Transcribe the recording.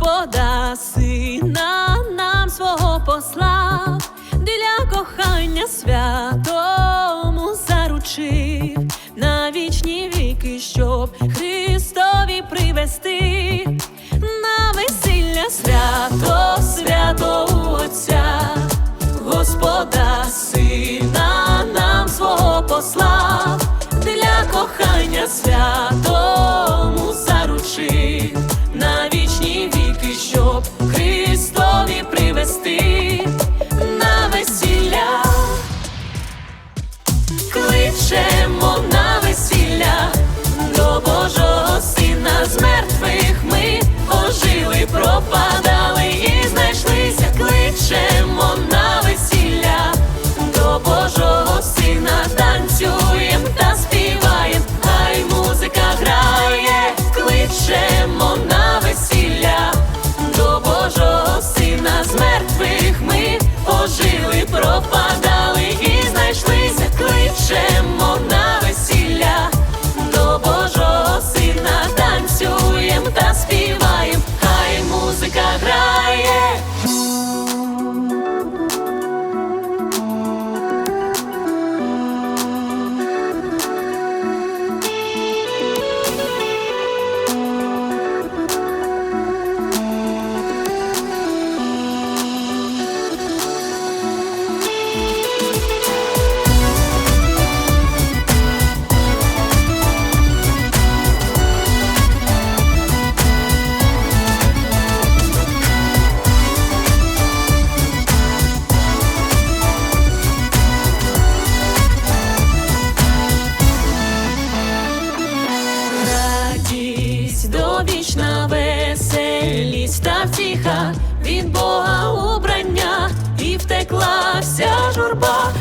Господа, сина нам свого посла, для кохання святому заручив. На вічні віки, щоб Христові привести. На весілля свято, свято Отця, Господа, сина нам свого посла, для кохання святого втіха від Бога убрання, і втекла вся журба.